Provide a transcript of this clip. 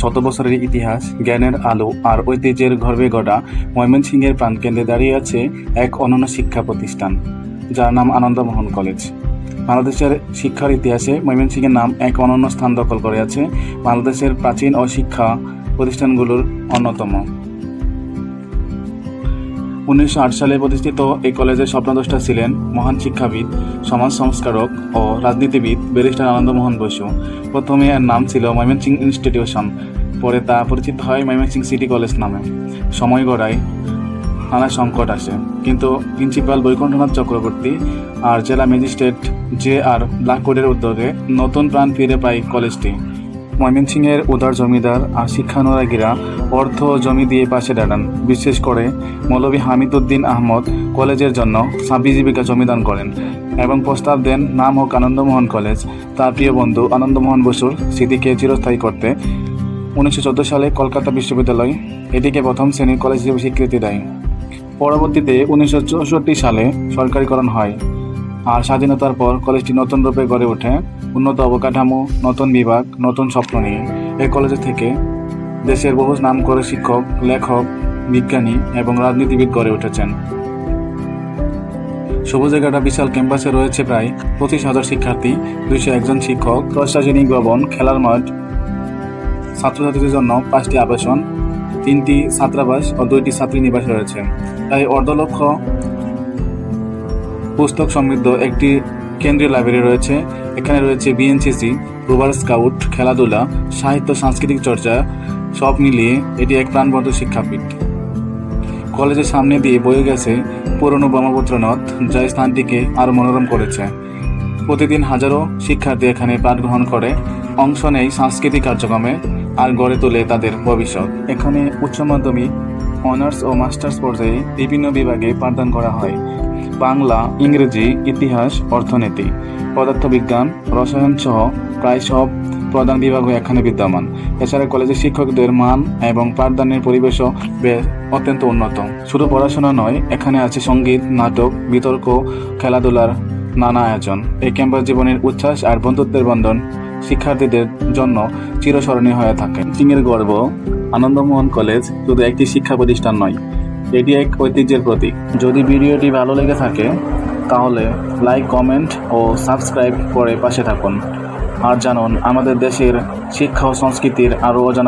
শত বছরের ইতিহাস, জ্ঞানের আলো আর ঐতিহ্যের গর্বে গড়া ময়মনসিংহের প্রাণকেন্দ্রে দাঁড়িয়ে আছে এক অনন্য শিক্ষা প্রতিষ্ঠান, যার নাম আনন্দমোহন কলেজ। বাংলাদেশের শিক্ষার ইতিহাসে ময়মনসিংহের নাম এক অনন্য স্থান দখল করে আছে বাংলাদেশের প্রাচীন ও শিক্ষা প্রতিষ্ঠানগুলোর অন্যতম। উনিশশো আট সালে প্রতিষ্ঠিত এই কলেজের স্বপ্নদ্রষ্টা ছিলেন মহান শিক্ষাবিদ, সমাজ সংস্কারক ও রাজনীতিবিদ ব্যারিস্টার আনন্দমোহন বসু। প্রথমে এর নাম ছিল ময়মনসিংহ ইনস্টিটিউশন, পরে তা পরিচিত হয় ময়মনসিংহ সিটি কলেজ নামে। সময় গড়ায় নানা সংকট আসে, কিন্তু প্রিন্সিপাল বৈকুণ্ঠনাথ চক্রবর্তী আর জেলা ম্যাজিস্ট্রেট জে আর ব্ল্যাকউডের উদ্যোগে নতুন প্রাণ ফিরে পায় কলেজটি। ময়মনসিংহের উদার জমিদার আর শিক্ষানুরাগীরা অর্থ জমি দিয়ে পাশে দাঁড়ান। বিশেষ করে মৌলভী হামিদুদ্দিন আহমদ কলেজের জন্য ছাব্বিশ জীবিকা জমিদান করেন এবং প্রস্তাব দেন, নাম হোক আনন্দমোহন কলেজ। তার প্রিয় বন্ধু আনন্দমোহন বসুর স্মৃতিকে চিরস্থায়ী করতে উনিশশো চোদ্দ সালে কলকাতা বিশ্ববিদ্যালয়, এটিকে প্রথম শ্রেণির কলেজ হিসেবে স্বীকৃতি দেয়। পরবর্তীতে উনিশশো চৌষট্টি সালে সরকারিকরণ হয়। আর স্বাধীনতার পর কলেজটি নতুন রূপে গড়ে ওঠে। উন্নত অবকাঠামো, নতুন বিভাগ, নতুন স্বপ্ন নিয়ে। এই কলেজ থেকে দেশের বহু নাম করে শিক্ষক, লেখক, বিজ্ঞানী এবং রাজনীতিবিদ গড়ে উঠেছেন। সবুজাগাটা বিশাল ক্যাম্পাসে রয়েছে প্রায় পঁচিশ হাজার শিক্ষার্থী, দুইশো একজন শিক্ষক প্রশাসনিক ভবন, খেলার মাঠ, ছাত্রছাত্রীদের জন্য পাঁচটি আবাসন, তিনটি ছাত্রাবাস ও দুইটি ছাত্রী নিবাস রয়েছে। প্রায় অর্ধলক্ষ পুস্তক সমৃদ্ধ একটি কেন্দ্রীয় লাইব্রেরি রয়েছে। এখানে রয়েছে বিএনসিসি রোভার স্কাউট, খেলাধুলা, সাহিত্য, সাংস্কৃতিক চর্চা, সব মিলিয়ে এটি এক প্রাণবন্ত শিক্ষাপীঠ। কলেজের সামনে দিয়ে বয়ে গেছে পুরনো ব্রহ্মপুত্র নদ, যা স্থানটিকে আরও মনোরম করেছে। প্রতিদিন হাজারো শিক্ষার্থী এখানে পাঠ গ্রহণ করে, অংশ নেয় সাংস্কৃতিক কার্যক্রমে আর গড়ে তোলে তাদের ভবিষ্যৎ। এখানে উচ্চ মাধ্যমিক, অনার্স ও মাস্টার্স পর্যায়ে বিভিন্ন বিভাগে পাঠদান করা হয়। বাংলা, ইংরেজি, ইতিহাস, অর্থনীতি, পদার্থবিজ্ঞান, রসায়ন সহ প্রায় সব প্রধান বিভাগও এখানে বিদ্যমান। এছাড়া কলেজের শিক্ষকদের মান এবং পাঠদানের পরিবেশও বেশ অত্যন্ত উন্নত। শুধু পড়াশোনা নয়, এখানে আছে সংগীত, নাটক, বিতর্ক, খেলাধুলার নানা আয়োজন। এই ক্যাম্পাস জীবনের উচ্ছ্বাস আর বন্ধুত্বের বন্ধন শিক্ষার্থীদের জন্য চিরস্মরণীয় হয়ে থাকে। সিংয়ের গর্ব, আনন্দমোহন কলেজ শুধু একটি শিক্ষা প্রতিষ্ঠান নয় এটি এক ঐতিহ্যের প্রতীক। যদি ভিডিওটি ভালো লেগে থাকে, তাহলে লাইক, কমেন্ট ও সাবস্ক্রাইব করে পাশে থাকুন। আর জানুন, আমাদের দেশের শিক্ষা ও সংস্কৃতির আরও অজানা